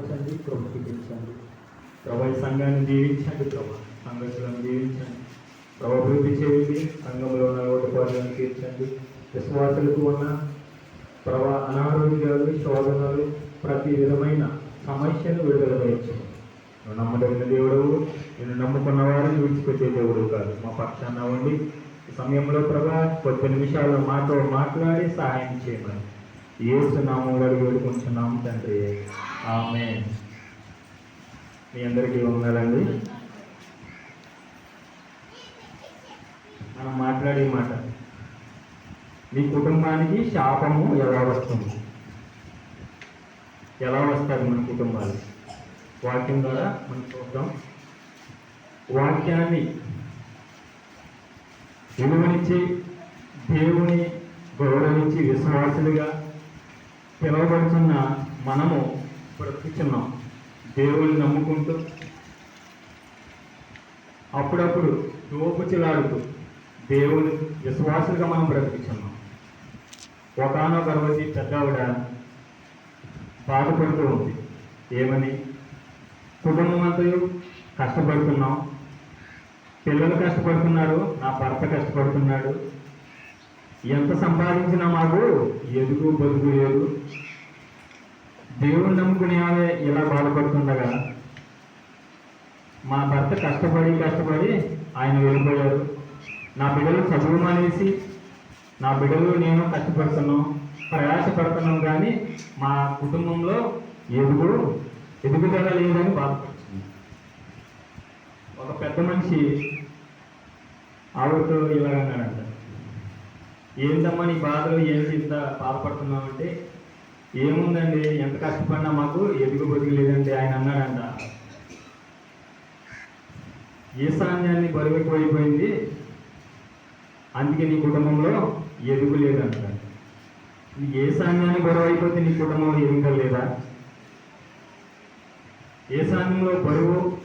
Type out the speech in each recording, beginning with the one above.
బలపరచండి ప్రభుత్వించండి ప్రభా ఈ సంఘాన్ని దీవించండి ప్రభా. సంఘటనలను దీవించండి. ప్రభాభివృద్ధి చేయండి సంఘంలో ఉన్న ఓటుపాట్లను తీర్చండి. విశ్వాసులకు ఉన్న ప్రభా అనారోగ్యాలు శోధనలు ప్రతి విధమైన సమస్యను విడుదల చేయొచ్చు నువ్వు నమ్మదగిన దేవుడు నేను నమ్ముకున్న వారిని విడిచిపెట్టే దేవుడు కాదు. మా పక్షాన ఉండి సమయంలో ప్రభా కొద్ది నిమిషాలు మాతో మాట్లాడి సహాయం చేయమని. ఏసు నామంలో వేడుకుంటున్నాం తండ్రి. ఆమె మీ అందరికీ ఉండాలండి మనం మాట్లాడే మాట మీ కుటుంబానికి శాపము ఎలా వస్తుంది? ఎలా వస్తారు మన కుటుంబాలు? వాక్యం ద్వారా మనం చూద్దాం. వాక్యాన్ని విలువనిచ్చి దేవుని గౌరవించి విశ్వాసులుగా పిలువబడుతున్న మనము బ్రతుకుతున్నాం దేవుని నమ్ముకుంటూ అప్పుడప్పుడు దోపుచిలాడుతూ దేవుని విశ్వాసులుగా మనం బ్రతుకుతున్నాం ఒకనొక రోజు పెద్దావిడ బాధపడుతూ ఉంది. ఏమని? కుటుంబం అంతా కష్టపడుతున్నాం. పిల్లలు కష్టపడుతున్నారు నా భర్త కష్టపడుతున్నాడు. ఎంత సంపాదించినా మాకు ఎదుగు బతుకు లేదు. దేవుని నమ్ముకునే ఆమె ఇలా బాధపడుతుండగా మా భర్త కష్టపడి కష్టపడి ఆయన వెళ్ళిపోయారు నా బిడ్డలు చదువు మానేసి నా బిడ్డలు నేను కష్టపడుతున్నాం ప్రయాసపడుతున్నాం కానీ మా కుటుంబంలో ఎదుగు ఎదుగుదల లేదని బాధపడుతుంది ఒక పెద్ద మనిషి ఆవిడతో ఇలా అన్నాడంట. ఏంటమ్మా నీ బాధలు? ఏంటి ఇంత బాధపడుతున్నామంటే ఏముందండి? ఎంత కష్టపడినా మాకు ఎదుగు బతుకు లేదండి ఆయన అన్నాడంట. ఈశాన్యాన్ని బరువెక్కువైపోయింది అందుకే నీ కుటుంబంలో ఎదుగు లేదంట నీ ఈశాన్యాన్ని బరువు అయిపోతే నీ కుటుంబంలో ఎదుగుదల లేదా? ఈశాన్యంలో బరువు?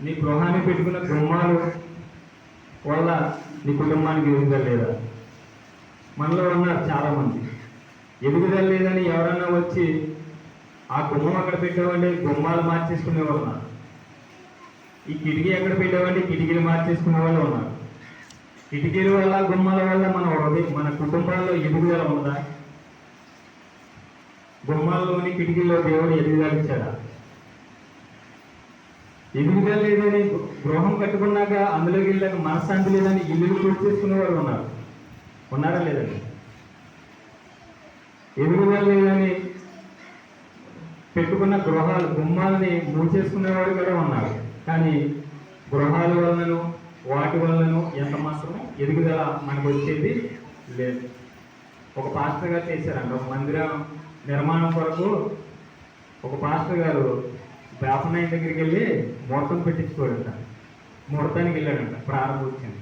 నీ గృహాన్ని పెట్టుకున్న గుమ్మాలు వల్ల నీ కుటుంబానికి ఎదుగుదల లేదా? మనలో ఉన్నారు చాలామంది. ఎదుగుదల లేదని ఎవరన్నా వచ్చి ఆ గుమ్మం అక్కడ పెట్టామంటే గుమ్మాలు మార్చేసుకునే వాళ్ళు ఉన్నారు. ఈ కిటికీ ఎక్కడ పెట్టామంటే కిటికీలు మార్చేసుకునే వాళ్ళు ఉన్నారు. కిటికీల వల్ల గుమ్మాల వల్ల మన మన కుటుంబాల్లో ఎదుగుదల ఉందా? గుమ్మాల్లోని కిటికీల్లో దేవుడు ఎదుగుదల ఇచ్చాడా? ఎదుగుదల లేదని గృహం కట్టుకున్నాక అందులోకి వెళ్ళాక మనశ్శాంతి లేదని ఇల్లు పూర్తి చేసుకునే వాళ్ళు ఉన్నారు. ఉన్నారా లేదండి? ఎదుగుదల లేదని పెట్టుకున్న గృహాలు గుమ్మాలని మూసేసుకునేవాడు కూడా ఉన్నారు. కానీ గృహాల వలనను వాటి వలనను ఎంత మాత్రం ఎదుగుదల మనకు వచ్చేది లేదు. ఒక పాస్టర్ గారు చేశారంట ఒక మందిరం నిర్మాణం కొరకు ఒక పాస్టర్ గారు వేపనాయన దగ్గరికి వెళ్ళి ముహూర్తం పెట్టించుకోడంట. ముహూర్తానికి వెళ్ళాడంట ప్రారంభించింది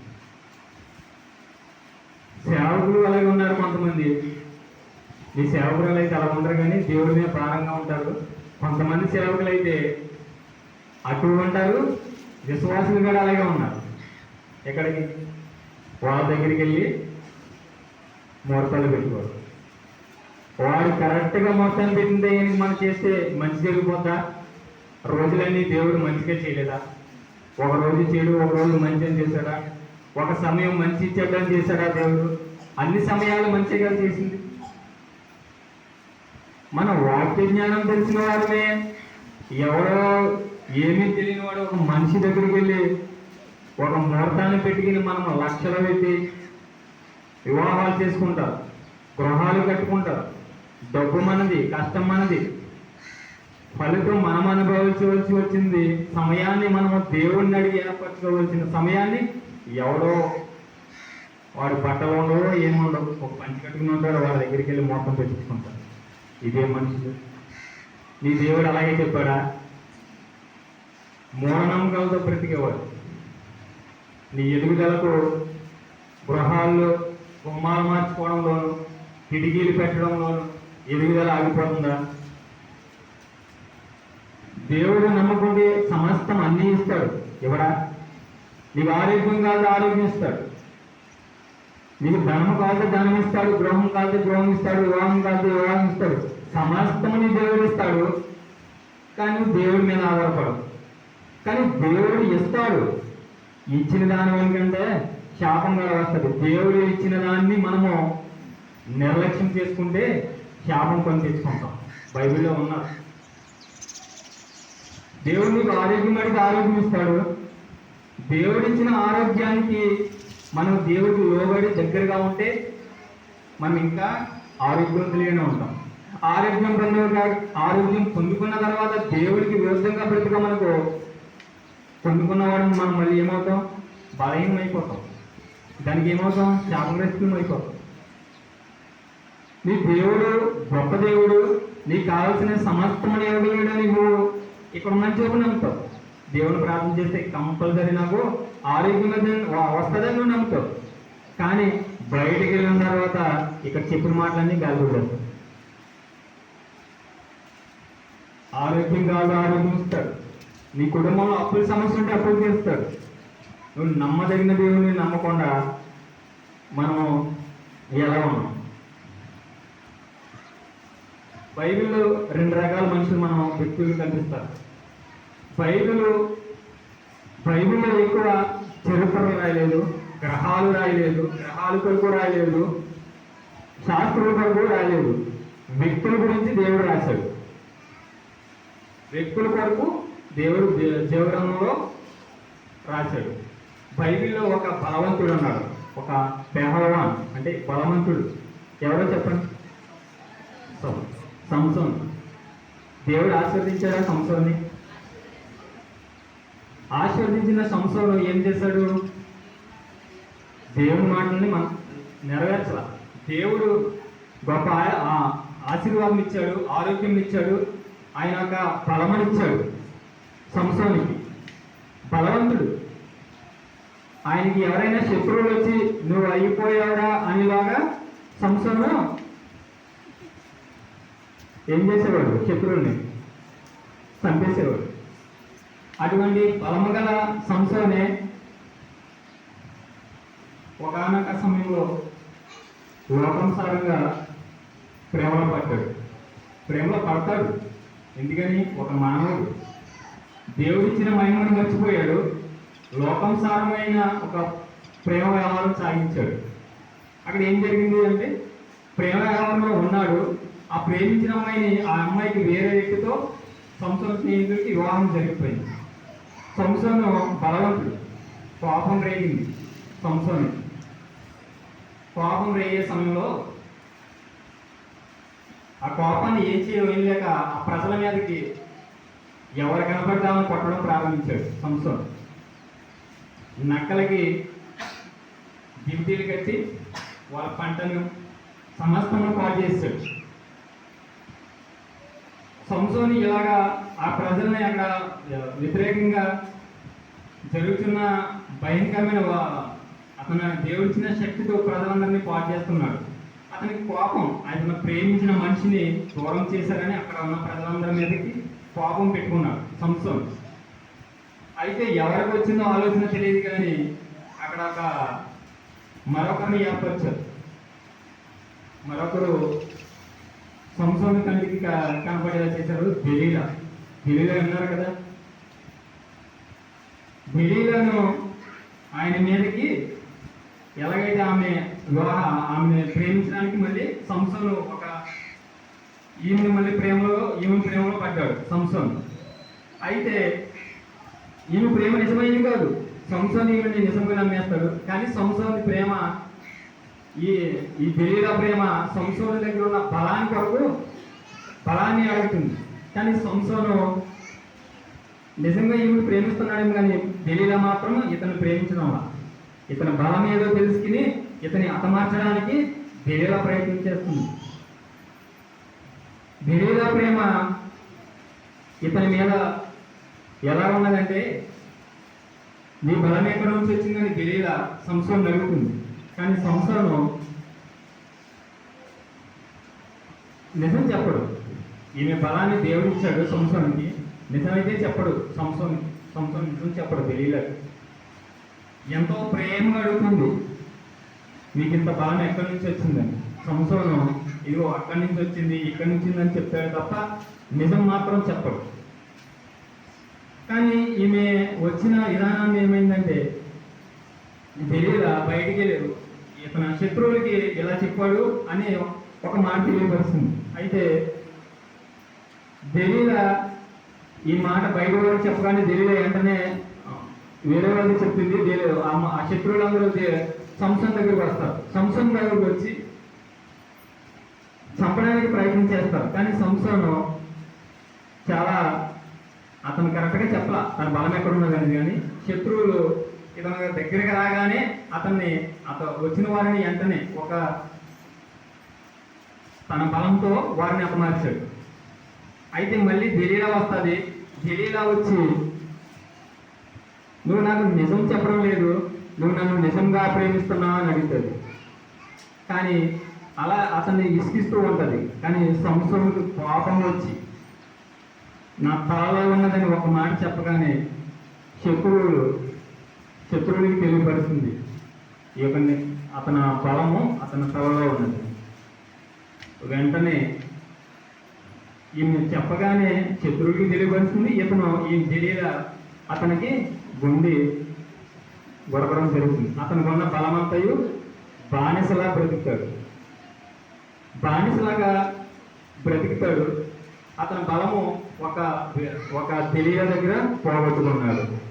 సేవకులు అలాగే ఉన్నారు కొంతమంది. ఈ సేవకులు అయితే అలా ఉండరు కానీ దేవుడి మీద ప్రాణంగా ఉంటారు. కొంతమంది సేవకులు అయితే అటు ఉంటారు విశ్వాసులు కూడా అలాగే ఉన్నారు. ఎక్కడికి? వాళ్ళ దగ్గరికి వెళ్ళి ముహూర్తాలు పెట్టుకోరు. వాడు కరెక్ట్గా మొత్తాన్ని పెట్టిందే మనం చేస్తే మంచి జరిగిపోద్దా? రోజులన్నీ దేవుడు మంచిగా చేయలేదా? ఒక రోజు చెడు ఒక రోజు మంచి అని చేశాడా? ఒక సమయం మంచి చెడ్డని చేశాడా దేవుడు? అన్ని సమయాలు మంచిగా చేసింది. మన వాక్య జ్ఞానం తెలిసిన వారమే ఎవరో ఏమీ తెలియని వాడు ఒక మనిషి దగ్గరికి వెళ్ళి ఒక ముహూర్తాన్ని పెట్టుకుని మనం లక్షలు పెట్టి వివాహాలు చేసుకుంటారు. గృహాలు కట్టుకుంటారు. డబ్బు మనది కష్టం మనది. ఫలితం మనం అనుభవించవలసి వచ్చింది. సమయాన్ని మనము దేవుణ్ణి అడిగి ఏర్పరచుకోవలసిన సమయాన్ని ఎవడో వాడు బట్టలు ఉండవు ఏముండవు ఒక పంచి కట్టుకుని ఉంటాడు వాళ్ళ దగ్గరికి వెళ్ళి మొత్తం పెట్టించుకుంటారు ఇదే మనిషి నీ దేవుడు అలాగే చెప్పాడా? మూఢనమ్మకాలతో బ్రతికేవాడు. నీ ఎదుగుదలకు గృహాల్లో గుమ్మాలు మార్చుకోవడంలోను కిటికీలు పెట్టడంలోను ఎదుగుదల ఆగిపోతుందా? దేవుడు నమ్ముకుంటే సమస్తం అన్నీ ఇస్తాడు. ఎవడా? నీకు ఆరోగ్యం కాదు ఆరోగ్యం ఇస్తాడు. నీకు ధనము కాదు ధనం ఇస్తాడు గృహం కాదు గృహం ఇస్తాడు వివాహం కాదు వివాహం ఇస్తాడు. సమస్తము దేవుడు ఇస్తాడు. దేవుడి మీద ఆధారపడదు కానీ దేవుడు ఇస్తాడు. ఇచ్చిన దాని ఏంటంటే శాపంగా వస్తుంది. దేవుడు ఇచ్చిన దాన్ని మనము నిర్లక్ష్యం చేసుకుంటే శాపం కొని తెచ్చుకుంటాం. బైబిల్లో ఉన్నారు దేవుడు నీకు ఆరోగ్యం అడిగి ఆరోగ్యం ఇస్తాడు. దేవుడిచ్చిన ఆరోగ్యానికి మనం దేవుడికి లోబడి దగ్గరగా ఉంటే మనం ఇంకా ఆరోగ్యవంతులుగానే ఉంటాం. ఆరోగ్యం పొందిన ఆరోగ్యం పొందుకున్న తర్వాత దేవుడికి విరుద్ధంగా బ్రతుక మనకు పొందుకున్నవాడు మనం మళ్ళీ ఏమవుతాం? బలహీనం అయిపోతాం దానికి ఏమవుతాం? శాపగ్రస్తం అయిపోతాం నీ దేవుడు గొప్ప దేవుడు నీకు కావాల్సిన సమస్తమని ఇవ్వగలడు నువ్వు ఇక్కడ ఉన్న చెప్పు నమ్ముతావు. దేవుడు ప్రార్థన చేస్తే కంపల్సరీ నాకు ఆరోగ్యం వస్తుందని నువ్వు నమ్ముతావు కానీ బయటికి వెళ్ళిన తర్వాత ఇక్కడ చెప్పిన మాటలన్నీ గాలిపోతాయి ఆరోగ్యం కాదు ఆరోగ్యం ఇస్తాడు. నీ కుటుంబంలో అప్పుల సమస్య ఉంటే అప్పులు చేస్తాడు నువ్వు నమ్మదగిన దేవుని నమ్మకుండా మనం ఎలా ఉన్నాం? బైబిల్లో రెండు రకాల మనుషులు మనం వ్యక్తులు కనిపిస్తారు. బైబిల్ బైబిల్లో ఎక్కువ చరిత్రలు రాయలేదు గ్రహాలు రాయలేదు గ్రహాల కొరకు రాయలేదు శాస్త్రుల కొరకు రాయలేదు. వ్యక్తుల గురించి దేవుడు రాశాడు. వ్యక్తుల కొరకు దేవుడు దే- రాశాడు. బైబిల్లో ఒక బలవంతుడు అన్నాడు. ఒక పెహల్వాన్ అంటే బలవంతుడు. ఎవరో చెప్పండి? సం- దేవుడు ఆశీర్వదించాడా సంసాన్ని? ఆశీర్వదించిన సంవత్సరంలో ఏం చేశాడు? దేవుని మాటల్ని మనం నెరవేర్చాల? దేవుడు గొప్ప ఆశీర్వాదం ఇచ్చాడు ఆరోగ్యం ఇచ్చాడు ఆయన ఒక బలమనిచ్చాడు సంవత్సరానికి. బలవంతుడు. ఆయనకి ఎవరైనా శత్రువులు వచ్చి నువ్వు అయిపోయావురా అనేలాగా సంవత్సరంలో ఏం చేసేవాడు? శత్రువుని చంపేసేవాడు. అటువంటి బలము గల సంసోనే ఒకనొక సమయంలో లోకంసారంగా ప్రేమలో పడ్డాడు ప్రేమలో పడతాడు. ఎందుకని? ఒక మానవుడు. దేవుడిచ్చిన మహిమను మర్చిపోయాడు. లోకంసారమైన ఒక ప్రేమ వ్యవహారం సాగించాడు. అక్కడ ఏం జరిగింది అంటే ప్రేమ వ్యవహారంలో ఉన్నాడు. ఆ ప్రేమించిన అమ్మాయిని ఆ అమ్మాయికి వేరే వ్యక్తితో సంసోన స్నేహితుడికి వివాహం జరిగిపోయింది. సంసోను బలవంతుడు. పాపం రేగింది సంసోని. కోపం రేగే సమయంలో ఆ కోపాన్ని ఏం చేయడం లేక ఆ ప్రజల మీదకి ఎవరు కనపడ్డామని కొట్టడం ప్రారంభించాడు సంసోన్. నక్కలకి దివిటీలు కట్టి వాళ్ళ పంటను సమస్తము పాడు సంసోని ఇలాగా ఆ ప్రజల్ని అక్కడ వ్యతిరేకంగా జరుగుతున్న భయంకరమైన వా- అతను దేవుడిచ్చిన శక్తితో ప్రజలందరినీ పాటు చేస్తున్నాడు. అతనికి కోపం ఆయన ప్రేమించిన మనిషిని దూరం చేశారని అక్కడ ఉన్న ప్రజలందరి మీదకి కోపం పెట్టుకున్నాడు సంసోన్. అయితే ఎవరికి వచ్చిందో ఆలోచన తెలియదు కానీ అక్కడ ఒక మరొకరిని ఏర్పరిచారు మరొకరు సంసోని తండ్రికి కనపడేలా చేశారు దిలీల. దిలీల అన్నారు కదా? దిలీలను ఆయన మీదకి ఎలాగైతే ఆమె వివాహ ఆమె ప్రేమించడానికి మళ్ళీ సంసోను ఒక ఈమెను మళ్ళీ ప్రేమలో ఈమె ప్రేమలో పడ్డాడు సంసోన్. అయితే ఈమె ప్రేమ నిజమైంది కాదు. సంసోన్ ఈమెని నిజంగా నమ్మేస్తాడు. కానీ సంసోన్ ప్రేమ ఈ ఈ తెలియద ప్రేమ సంసోను దగ్గర ఉన్న బలాన్ని కొరకు బలాన్ని అడుగుతుంది. కానీ సంసోను నిజంగా ఈమె ప్రేమిస్తున్నాడేమో కానీ తెలియద మాత్రం ఇతను ప్రేమించడం ఇతని బలం ఏదో తెలుసుకుని ఇతని హతమార్చడానికి దెలీలా ప్రయత్నం చేస్తుంది. దెలీలా ప్రేమ ఇతని మీద ఎలా ఉన్నదంటే నీ బలం ఎక్కడ నుంచి వచ్చిందని తెలియదా సంసారం అడుగుతుంది కానీ సంసోను నిజం చెప్పడు. ఈమె బలాన్ని దేవుడు ఇచ్చాడు సంసోనికి నిజమైతే చెప్పడు. సంవత్సరం సంవత్సరం నిజం చెప్పడు. తెలియలేదు. ఎంతో ప్రేమగా అడుగుతుంది. మీకు ఇంత బలం ఎక్కడి నుంచి వచ్చిందని సంసోను ఇదిగో అక్కడి నుంచి వచ్చింది ఇక్కడి నుంచి అని చెప్తాడు తప్ప నిజం మాత్రం చెప్పడు. కానీ ఈమె వచ్చిన విధానం ఏమైందంటే తెలియదా? బయటికి వెళ్ళారు ఇతను శత్రువులకి ఇలా చెప్పాడు అని ఒక మాట తెలియపరుస్తుంది. అయితే దలీల ఈ మాట బయట వాళ్ళు చెప్పగానే దలీల వెంటనే వేరే వాళ్ళకి చెప్పింది. దలీల ఆ శత్రువులందరూ సంసన్ దగ్గరికి వస్తారు. సంసన్ దగ్గరికి వచ్చి చంపడానికి ప్రయత్నం చేస్తారు. కానీ సంసన్ చాలా అతను కరెక్ట్గా చెప్పాల. తన బలం ఎక్కడ ఉన్నదని కానీ శత్రువులు ఇతను దగ్గరికి రాగానే అతన్ని అత వచ్చిన వారిని వెంటనే ఒక తన బలంతో వారిని అపమార్చాడు అయితే మళ్ళీ దలీలా వస్తుంది. దలీలా వచ్చి నువ్వు నాకు నిజం చెప్పడం లేదు. నువ్వు నన్ను నిజంగా ప్రేమిస్తున్నావు? అని అడుగుతుంది. కానీ అలా అతన్ని ఇసుకిస్తూ ఉంటుంది. కానీ సంవత్సరంకి కోపం వచ్చి నా తలలో ఉన్నదని ఒక మాట చెప్పగానే శత్రువులు శత్రువునికి తెలియపరుస్తుంది. ఈ యొక్క అతని బలము అతని తలలో ఉన్నది. వెంటనే ఈయన చెప్పగానే శత్రువుకి తెలియపరుస్తుంది. ఇతను ఈ తెలియద అతనికి గుండి గొడపడం జరుగుతుంది. అతనికి ఉన్న బలమంతయు బానిసలా బ్రతుకుతాడు. బానిసలాగా బ్రతుకుతాడు. అతని బలము ఒక ఒక తెలియ దగ్గర పోగొట్టుకున్నాడు.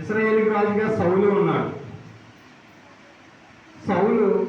ఇస్రాయేల్ రాజుగా సౌలు ఉన్నాడు. సౌలు